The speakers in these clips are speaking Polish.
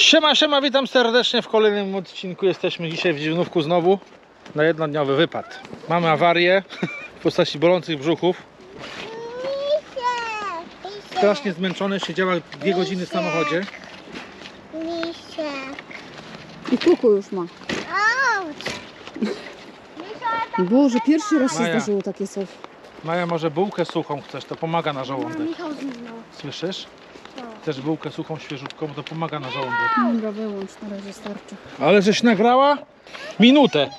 Siema, siema, witam serdecznie w kolejnym odcinku. Jesteśmy dzisiaj w Dziwnówku znowu na jednodniowy wypad. Mamy awarię w postaci bolących brzuchów. Strasznie zmęczony, siedziała dwie godziny w samochodzie. I kuku już ma. Boże, pierwszy raz się Maja. zdarzyło takie coś. Maja, może bułkę suchą chcesz, to pomaga na żołądek. Słyszysz? Chcesz bułkę suchą, świeżutką, to pomaga na żołądek. Dobra, wyłącz, na razie starczy. Ale żeś nagrała? Minutę.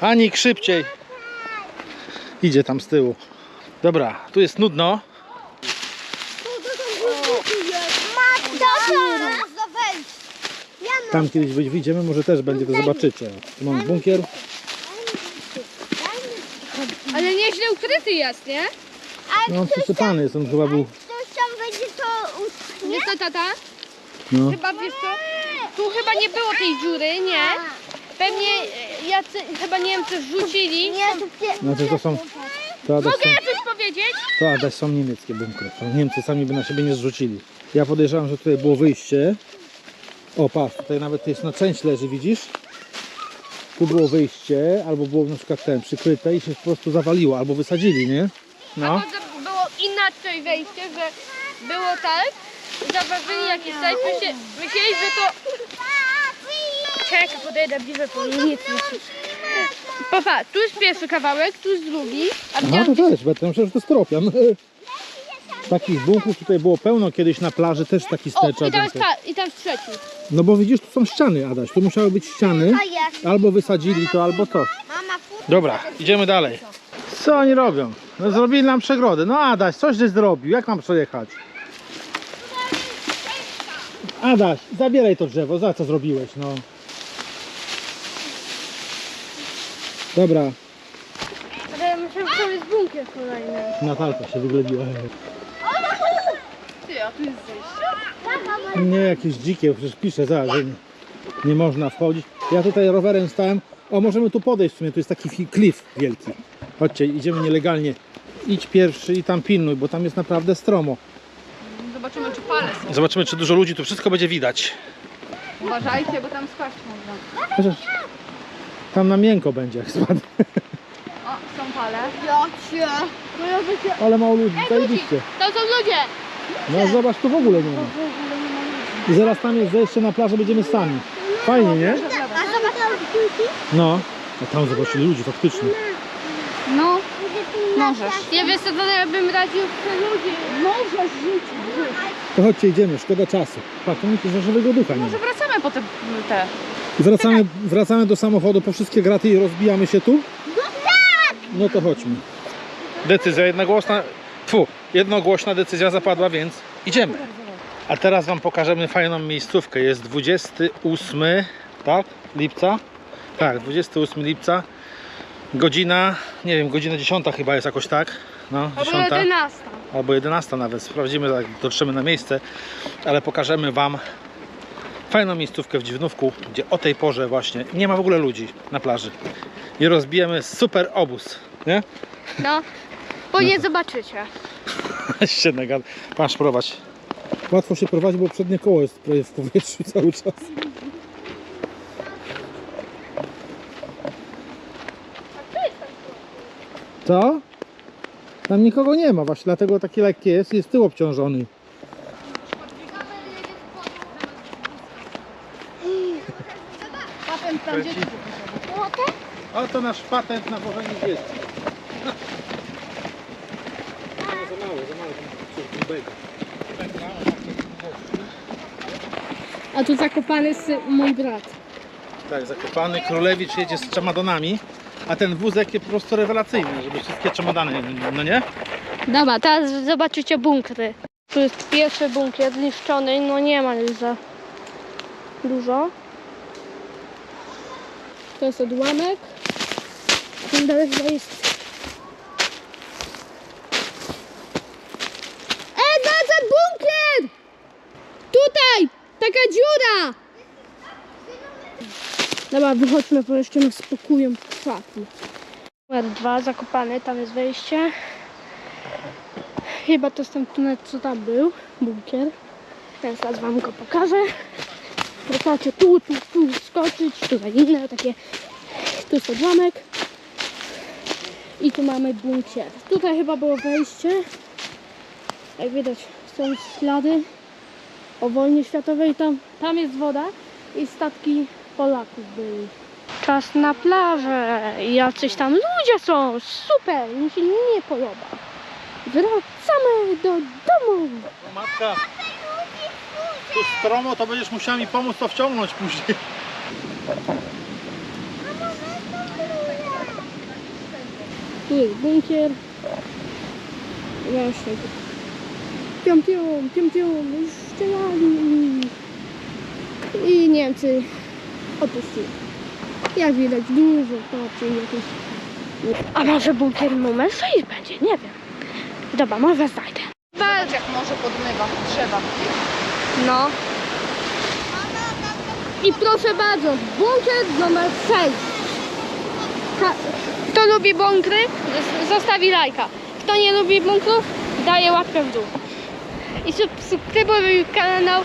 Anik, szybciej. Idzie tam z tyłu. Dobra, tu jest nudno. Tam kiedyś wyjdziemy, może też będzie, to zobaczycie. Tu mamy bunkier. Ale nieźle ukryty jest, nie? No on przysypany jest, on chyba był... Ktoś tam będzie to uschnie? Nie ta tata? No. Chyba wiesz co? Tu chyba nie było tej dziury, nie? Pewnie e, jacy, chyba Niemcy rzucili. Nie, to pie... Znaczy to są... To Adaś są, Mogę ja coś powiedzieć? to Adaś są niemieckie bunkry. To Niemcy sami by na siebie nie zrzucili. Ja podejrzewam, że tutaj było wyjście. O patrz, tutaj nawet jest na część leży, widzisz? Tu było wyjście, albo było na przykład ten przykryte i się po prostu zawaliło, albo wysadzili, nie? No. Albo za- było inaczej wejście, że było tak, zabawili jakieś coś, myśleli, myśleli, że to... Czekaj, podejdę bliżej, bo mi nic nie słyszy. Papa, tu jest pierwszy kawałek, tu jest drugi, a widziałam to też, bo ja myślałem, że to jest tropian. Takich bunków tutaj było pełno kiedyś na plaży, też taki O, stecz. i tam jest, ta, i tam jest trzeci. No bo widzisz, tu są ściany, Adaś, tu musiały być ściany. A jak? Albo wysadzili to, albo to. Dobra, idziemy dalej. Co oni robią? No zrobili nam przegrodę. No Adaś, coś żeś zrobił. Jak mam przejechać? Adaś, zabieraj to drzewo. Za co zrobiłeś, no? Dobra, Ale to jest bunkier kolejny. Natalka się wyglądiła. Ty, a tu jest zejście? Nie, jakieś dzikie, przecież pisze za, że nie, nie można wchodzić. Ja tutaj rowerem stałem. O, możemy tu podejść w sumie, tu jest taki klif wielki. Chodźcie, idziemy nielegalnie. Idź pierwszy i tam pilnuj, bo tam jest naprawdę stromo. Zobaczymy, czy pale są. Zobaczymy, czy dużo ludzi, tu wszystko będzie widać. Uważajcie, bo tam spaść można. Chociaż tam na miękko będzie, jak spadnie. O, są pale. Jocie. Ale mało ludzi, zajebiście. To są ludzie! No zobacz, tu w ogóle nie ma. I zaraz tam jest zejście na plażę, będziemy sami. Fajnie, nie? A zobacz tam. No. A tam zobaczyli ludzi, faktycznie. No, możesz. Ja wiesz co, to ja bym radził przy ludzi. Możesz żyć. To chodźcie, idziemy, szkoda czasu. Patrz, myślę, że żywego ducha nie ma. Może wracamy po te, te. Wracamy, wracamy do samochodu po wszystkie graty i rozbijamy się tu? No tak! No to chodźmy. Decyzja jednogłośna, fu, jednogłośna decyzja zapadła, więc idziemy. A teraz Wam pokażemy fajną miejscówkę. Jest 28, tak? Lipca? Tak, 28 lipca. Godzina, nie wiem, godzina 10 chyba jest jakoś tak. No, Albo 10 11. albo 11 nawet. Sprawdzimy, jak dotrzemy na miejsce, ale pokażemy Wam fajną miejscówkę w Dziwnówku, gdzie o tej porze właśnie nie ma w ogóle ludzi na plaży. I rozbijemy super obóz, nie? No, bo nie zobaczycie. się nagada. Masz prowadź. Łatwo się prowadzi, bo przednie koło jest w powietrzu cały czas. Co? Tam nikogo nie ma, właśnie dlatego taki lekki jest, jest tył obciążony. Patent tam dzieci. Oto nasz patent na wożenie dzieci. Za mało, za mało. A tu zakopany jest mój brat. Tak, zakopany królewicz jedzie z czemadonami, a ten wózek jest po prostu rewelacyjny, żeby wszystkie czemodany, no nie? Dobra, teraz zobaczycie bunkry. Tu jest pierwszy bunkier zniszczony, no nie ma już za dużo. To jest odłamek. Tam dalej chyba jest... E, na ten bunkier! Tutaj! Taka dziura! Dobra, wychodźmy, bo jeszcze nas spokują krzaki. Numer dwa, zakopany, tam jest wejście. Chyba to jest ten tunel, co tam był, bunkier. Teraz raz wam go pokażę. Wracacie tu, tu, tu skoczyć, tutaj inne takie. Tu jest odłamek. I tu mamy bunkier. Tutaj chyba było wejście. Jak widać są ślady o wojnie światowej. Tam, tam jest woda i statki Polaków byli. Czas na plażę. Jacyś tam ludzie są. Super. Mi się nie podoba. Wracamy do domu. Matka, tu stromo, to będziesz musiała mi pomóc to wciągnąć później. Tu jest bunkier. Właśnie. Pią, pią, pią, pią. Już strzelali. I Niemcy opuścili. Jak widać dużo patrzę jakieś. A może bunkier numer 6 będzie? Nie wiem. Dobra, może znajdę. Zobacz jak morze podmywa drzewa. No. I proszę bardzo, bunkier numer 6. Ka- Kto lubi bunkry, zos- zostawi lajka. Kto nie lubi bunkrów, daje łapkę w dół. I subskrybuj kanał.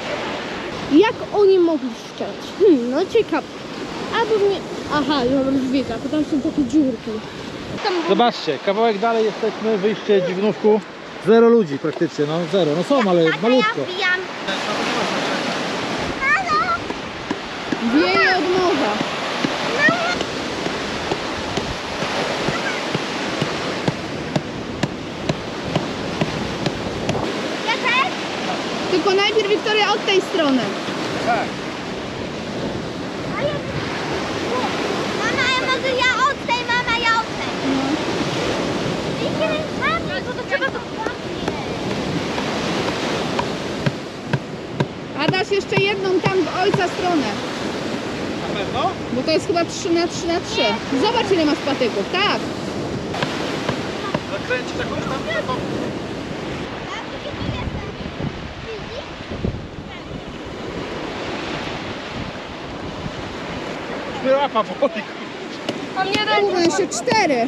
Jak oni mogli szczerać? Hmm, no ciekawe. Albo nie... Aha, już widzę, bo tam są takie dziurki. Tam Zobaczcie, kawałek dalej jesteśmy, wyjście dźwignówku. Zero ludzi praktycznie, no zero. No są, ale malutko. wbijam. Wieje od morza. Też? Tylko najpierw Wiktoria od tej strony. Tak. A ja... Mama, ja mogę ja od tej, mama, ja od tej. Idzie rękami, bo to trzeba to A dasz jeszcze jedną tam w ojca stronę. Na pewno? Bo to jest chyba 3 na 3 na 3. Zobacz ile masz patyków. Tak. Zakręcić jakąś tam taką... Łapa boli. Mam nie Kurwa, jeszcze 4.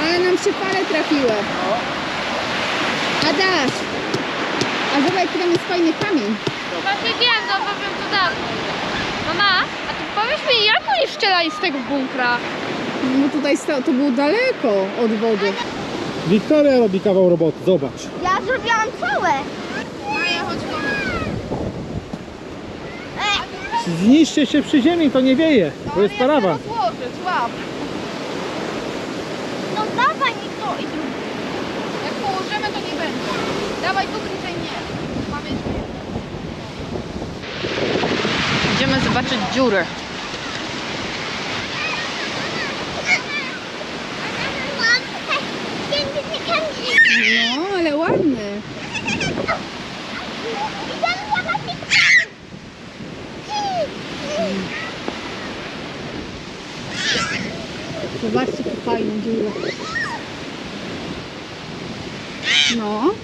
Ale nam się fale trafiły. Adaś. Jaki tam jest fajny kamień. Właśnie wiem, no powiem to dalej. Mama, a ty powiedz mi, jak oni strzelali z tego bunkra? No tutaj sta- to było daleko od wody. Wiktoria robi kawał roboty, zobacz. Ja zrobiłam całe. Ej, Zniszcie się przy ziemi, to nie wieje. To jest parawan. Złożyć, łap. no dawaj mi to i zrób. Jak położymy, to nie będzie. Dawaj tu bliżej nie. Mamy Idziemy zobaczyć dziurę. No, ale ładny. Zobaczcie, fajną dziurę. No.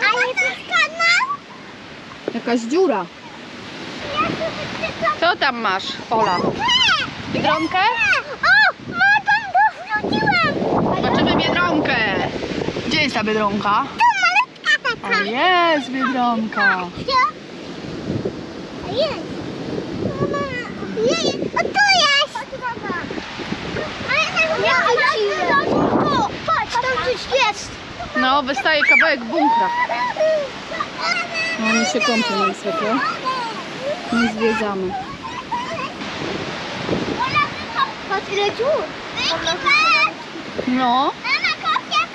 To jest kanał? Jakaś dziura. Co tam masz, Ola? Biedronkę? O, ma tam to wrzuciłem. Zobaczymy Biedronkę. Gdzie jest ta Biedronka? To malutka O, taka. jest Biedronka. Gdzie? Jest. Jest. O, tu jest. Nie O, patrz, tam coś jest. No, wystaje kawałek bunkra. No, my się jak zwykle. Nie zwiedzamy. Patrz ile dziur. No, Mama, kopie,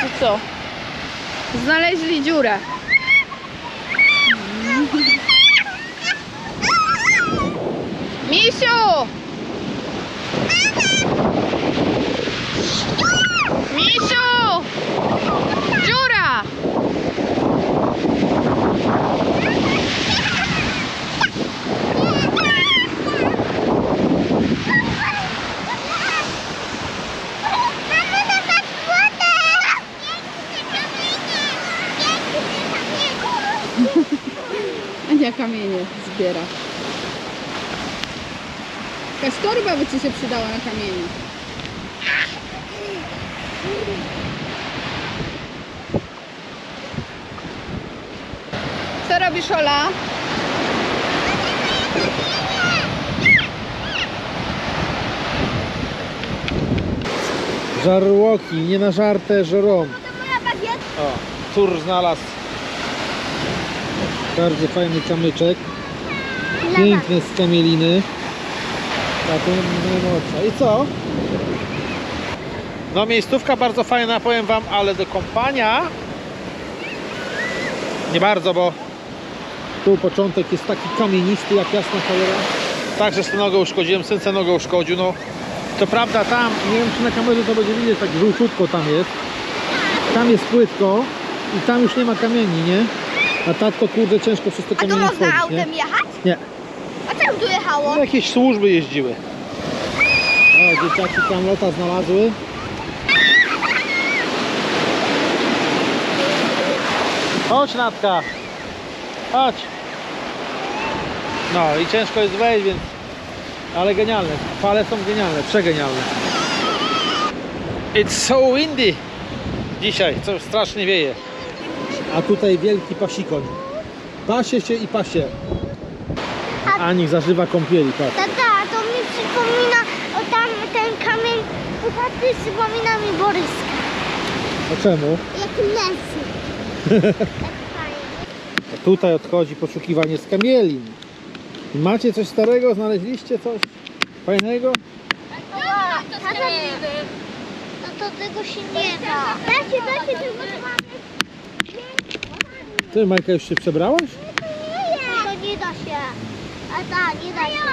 to co? Znaleźli dziurę. 一宿 przydała na kamienie. Co robisz, Ola? Żarłoki, nie na żartę, żerom. O, cór znalazł bardzo fajny kamyczek. Piękne z Taką najmocza. I co? No miejscówka bardzo fajna, powiem wam, ale do kąpania nie bardzo, bo tu początek jest taki kamienisty jak jasna cholera. Także sobie nogę uszkodziłem, synce nogę uszkodził. No, to prawda tam, nie wiem czy na kamerze to będzie widać, tak żółtutko tam jest. Tam jest płytko i tam już nie ma kamieni, nie? A tatko kurde ciężko przez te A tu kamienie można wchodzić, nie? autem jechać? Nie. A czemu tu jechało? No, jakieś służby jeździły. O, dzieciaki tam lota znalazły. Chodź Natka. Chodź. No i ciężko jest wejść, więc... Ale genialne. Fale są genialne, przegenialne. It's so windy. Dzisiaj, co strasznie wieje. A tutaj wielki pasikoń. Pasie się i pasie. Anik zażywa kąpieli, tak. Tata, to mi przypomina, o tam ten kamień, ty przypomina mi Boryska. A czemu? Jak Messi. A tutaj odchodzi poszukiwanie skamielin. Macie coś starego? Znaleźliście coś fajnego? Tata, no to tego się nie da. Da się, da się, tylko. Ty, Majka, już się przebrałaś? Nie, to nie da się. A ta, nie da się.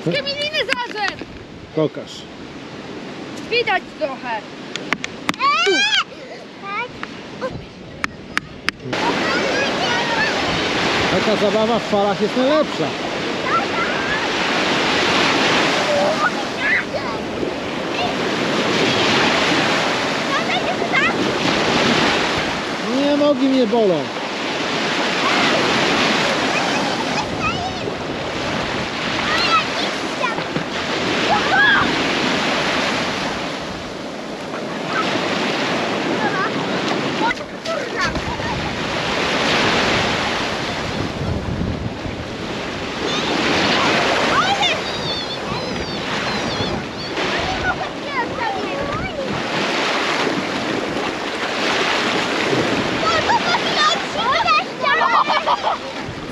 Z kamieniny zarzep! Pokaż. Widać trochę. Tak? Taka zabawa w falach jest najlepsza. Nie, nogi mnie bolą.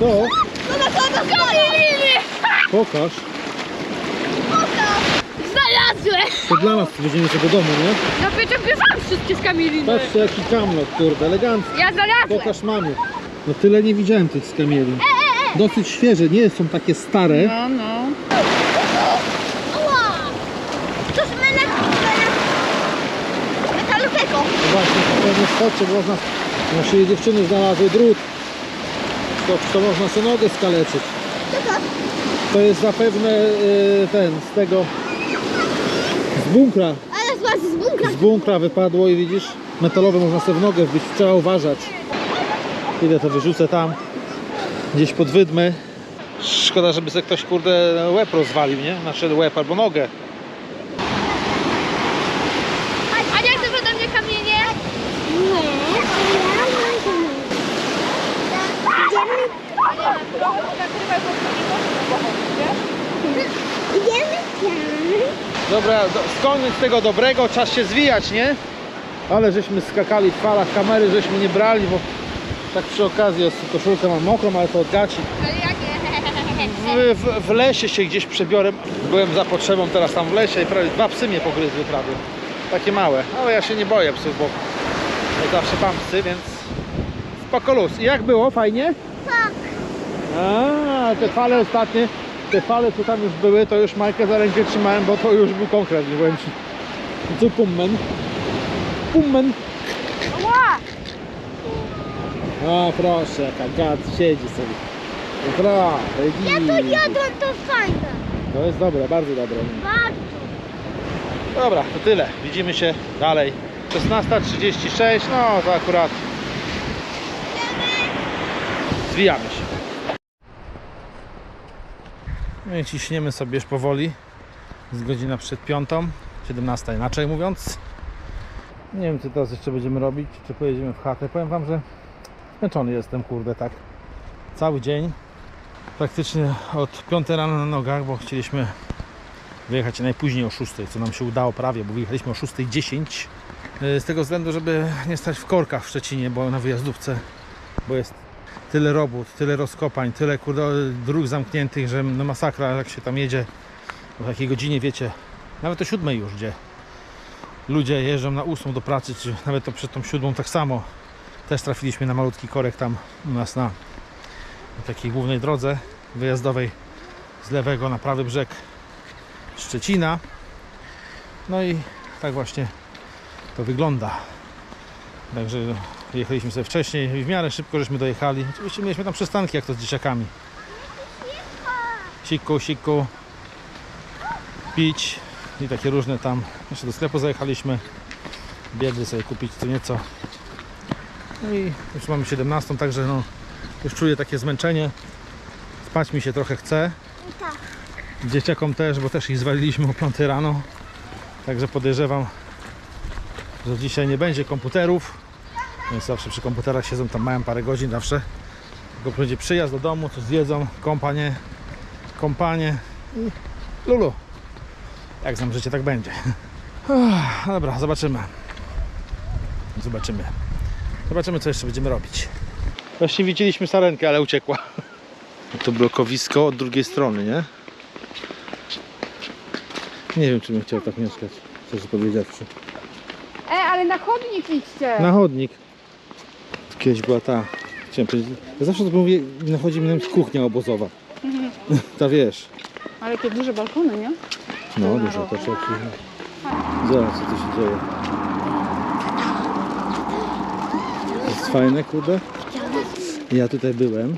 Co? Pokaż. Znalazłem! To dla nas się do domu, nie? Ja przecież wszystkie z kamieniny. Patrzcie jaki kamlot, kurde, elegancki. Ja znalazłem! Pokaż mamie. No tyle nie widziałem tych skamieli. Dosyć świeże, nie są takie stare. No, no. To z metalowego. No właśnie, w pewnym spocie można, naszej dziewczyny znalazły drut. To, to można sobie nogę skaleczyć. To? To jest zapewne y, ten, z tego, z bunkra. Ale zobacz, z bunkra. Z bunkra wypadło i widzisz, metalowe można sobie w nogę wbić, trzeba uważać. Idę to wyrzucę tam, gdzieś pod wydmy. Szkoda, żeby sobie ktoś kurde łeb rozwalił, nie? Znaczy łeb albo nogę. A nie chcesz ode mnie kamienie? Nie. Idziemy tam. Dobra, z koniec tego dobrego, czas się zwijać, nie? Ale żeśmy skakali w falach, kamery żeśmy nie brali, bo tak przy okazji jest, koszulkę mam mokrą, ale to od gaci. W, w, w lesie się gdzieś przebiorę. Byłem za potrzebą teraz tam w lesie i prawie dwa psy mnie pogryzły prawie. Takie małe, ale ja się nie boję psów, bo ja zawsze mam psy, więc spoko luz. I jak było? Fajnie? Tak. A, te fale ostatnie, te fale co tam już były, to już Majkę za rękę trzymałem, bo to już był konkret, nie powiem ci. Tu pummen. Pummen. O proszę, jaka gad siedzi sobie. Naprawdę, Ja to git. jadłam, to fajne. To jest dobre, bardzo dobre. Bardzo. Dobra, to tyle. Widzimy się dalej. 16.36, no to akurat Zwijamy się. No i ciśniemy sobie już powoli. Jest godzina przed piątą, 17 inaczej mówiąc. Nie wiem, co teraz jeszcze będziemy robić, czy pojedziemy w chatę. Powiem Wam, że zmęczony jestem, kurde, tak. Cały dzień, praktycznie od 5 rano na nogach, bo chcieliśmy wyjechać najpóźniej o 6, co nam się udało prawie, bo wyjechaliśmy o 6.10. Yy, Z tego względu, żeby nie stać w korkach w Szczecinie, bo na wyjazdówce, bo jest tyle robót, tyle rozkopań, tyle kurde dróg zamkniętych, że no masakra jak się tam jedzie o takiej godzinie, wiecie, nawet o 7 już, gdzie ludzie jeżdżą na 8 do pracy, czy nawet to przed tą 7 tak samo. Też trafiliśmy na malutki korek tam u nas na, na takiej głównej drodze wyjazdowej z lewego na prawy brzeg Szczecina. No i tak właśnie to wygląda. Także jechaliśmy sobie wcześniej i w miarę szybko żeśmy dojechali. Oczywiście mieliśmy tam przystanki jak to z dzieciakami. Siku, siku, pić i takie różne tam. Jeszcze do sklepu zajechaliśmy. Biedy sobie kupić co nieco. No i już mamy 17, także no, już czuję takie zmęczenie. Spać mi się trochę chce. Dzieciakom też, bo też ich zwaliliśmy o 5 rano. Także podejrzewam, że dzisiaj nie będzie komputerów. Więc zawsze przy komputerach siedzą tam, mają parę godzin zawsze. Tylko będzie przyjazd do domu, coś zjedzą, kąpanie, kąpanie i lulu. Jak znam życie, tak będzie. Uff, Dobra, zobaczymy. Zobaczymy. Zobaczymy, co jeszcze będziemy robić. Właśnie widzieliśmy sarenkę, ale uciekła. To blokowisko od drugiej strony, nie? Nie wiem, czy bym chciał tak mieszkać. Coś powiedziawszy. E, ale na chodnik idźcie. Na chodnik. Kiedyś była ta. Chciałem powiedzieć. Ja zawsze to mówię, nachodzi mi kuchnia obozowa. Ta wiesz. Ale jakie duże balkony, nie? No, dużo to trzeba przyjść. Zobacz, co tu się dzieje. Jest fajne, kurde. Ja tutaj byłem.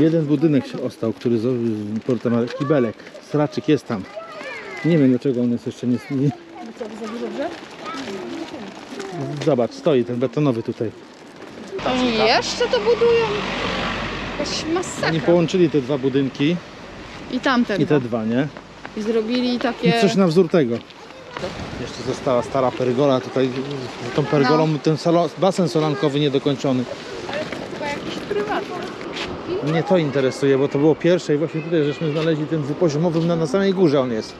Jeden budynek się ostał, który z- po- tam ma kibelek. Straczyk jest tam. Nie wiem dlaczego on jest jeszcze nie, nie... Zobacz, stoi ten betonowy tutaj. Oni jeszcze to budują? Jakaś Oni masakra. połączyli te dwa budynki I tamten. i te dwa, nie? I zrobili I takie... coś na wzór tego. Jeszcze została stara pergola tutaj. Z tą pergolą ten salon, basen solankowy niedokończony. Chyba jakiś prywatny. Mnie to interesuje, bo to było pierwsze i właśnie tutaj żeśmy znaleźli ten dwupoziomowy na, na samej górze on jest.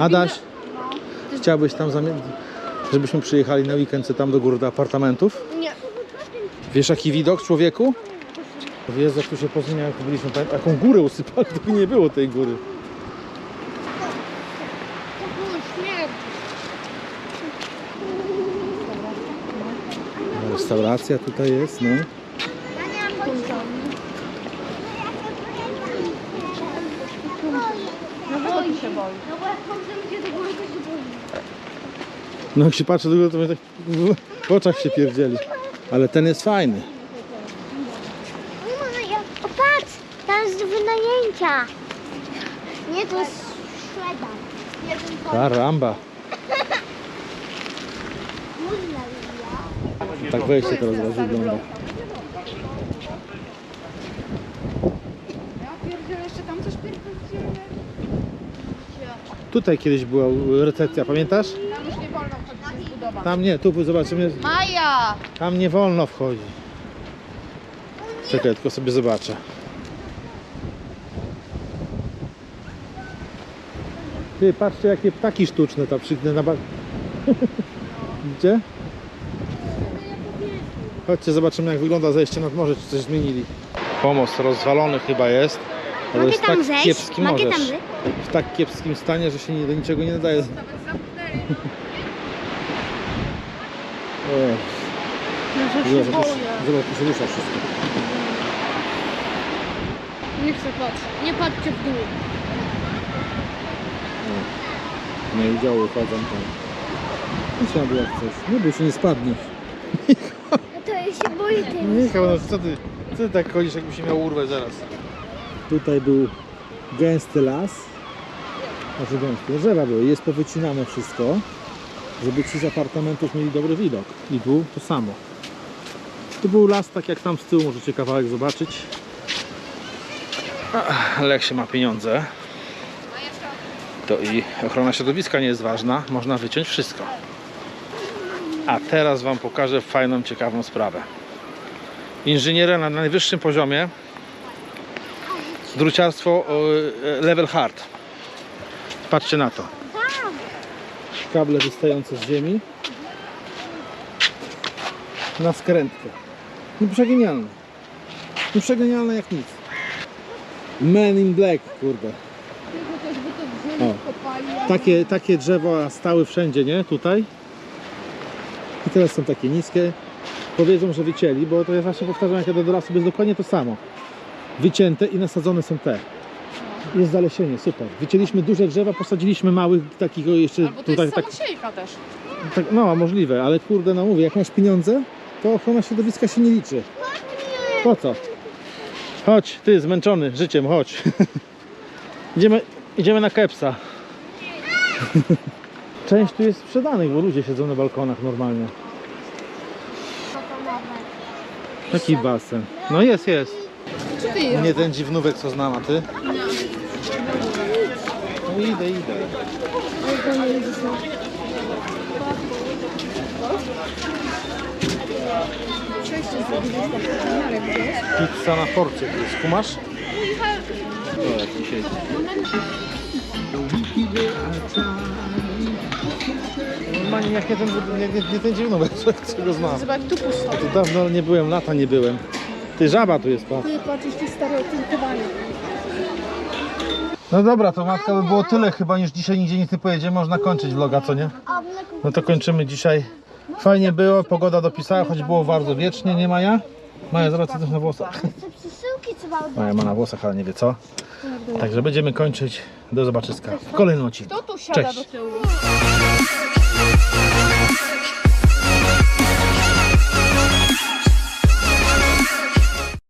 Adaś, chciałbyś tam zamie- żebyśmy przyjechali na weekend tam do góry do apartamentów? Nie. Wiesz jaki widok człowieku? Wiesz jak tu się pozmienia, jak byliśmy, jaką górę usypali, tu nie było tej góry. Restauracja tutaj jest. No wody się boi. No bo jak potem idzie do góry, to się boi. No jak się patrzy do góry, to mnie tak w oczach się pierdzieli. Ale ten jest fajny. O patrz, tam jest do wynajęcia. Nie, to jest szweda. Karamba. Tak wejście teraz raz wygląda. Ja pierdzielę, jeszcze tam coś pierdzielę. Tutaj kiedyś była recepcja, pamiętasz? Tam już nie wolno budowa. Tam nie, tu zobaczymy. Maja! Tam nie wolno wchodzić. Czekaj, tylko sobie zobaczę. Ty, patrzcie jakie ptaki sztuczne tam przyknę na bak. Widzicie? Chodźcie, zobaczymy jak wygląda zejście nad morze, czy coś zmienili. Pomost rozwalony chyba jest. Ale Mogę jest tam tak zejść? kiepski Mogę możesz. tam zejść? W tak kiepskim stanie, że się nie, do niczego nie nadaje. Jak już- zobacz, tu się rusza wszystko. Nie chcę patrzeć. Nie patrzcie w dół. No i działy chodzą tam. Usiadł jak coś. Nie bój się, nie spadniesz. To ja się boję tej Michał, no co ty, co ty tak chodzisz, jakby się miał urwać zaraz? Tutaj był gęsty las. Znaczy gęsty, drzewa były. Jest powycinane wszystko, żeby ci z apartamentów mieli dobry widok. I tu to samo. Tu był las, tak jak tam z tyłu możecie kawałek zobaczyć. Jak się ma pieniądze, to i ochrona środowiska nie jest ważna. Można wyciąć wszystko. A teraz Wam pokażę fajną, ciekawą sprawę. Inżynieria na najwyższym poziomie. Druciarstwo e, level hard. Patrzcie na to. Kable wystające z ziemi. Na skrętkę. No przegenialne. No przegenialne jak nic. Man in Black, kurde. O. Takie, takie drzewa stały wszędzie, nie? Tutaj. I teraz są takie niskie. Powiedzą, że wycięli, bo to ja zawsze powtarzam, jak jadę do lasu, jest dokładnie to samo. Wycięte i nasadzone są te. Jest zalesienie, super. Wycięliśmy duże drzewa, posadziliśmy małych, takiego jeszcze Albo to tutaj jest tak, samosiejka też. tak, no możliwe, ale kurde, no mówię, jak masz pieniądze, to ochrona środowiska się nie liczy. Po co? Chodź, ty zmęczony życiem, chodź. idziemy, idziemy na kepsa. Część tu jest sprzedanych, bo ludzie siedzą na balkonach normalnie. Taki basen. No jest, jest. Czy ty jest? Nie ten dziwnówek co znam, a ty? Idę, idę. Pizza na porcie tu jest, kumasz? O, siedzi. Normalnie jak nie ten, nie, nie, nie ten dziwnówek, czego znam. Zobacz, tu pusto. Tu dawno nie byłem, lata nie byłem. Ty żaba tu jest, patrz. Ty patrz. No dobra, to matka by było tyle chyba niż dzisiaj nigdzie nic nie pojedzie. Można kończyć vloga, co nie? No to kończymy dzisiaj. Fajnie było, pogoda dopisała, choć było bardzo wiecznie, nie Maja? Maja, zobacz co też na włosach. Maja ma na włosach, ale nie wie co. Także będziemy kończyć. Do zobaczyska w kolejnym odcinku. Kto tu siada Cześć. do tyłu?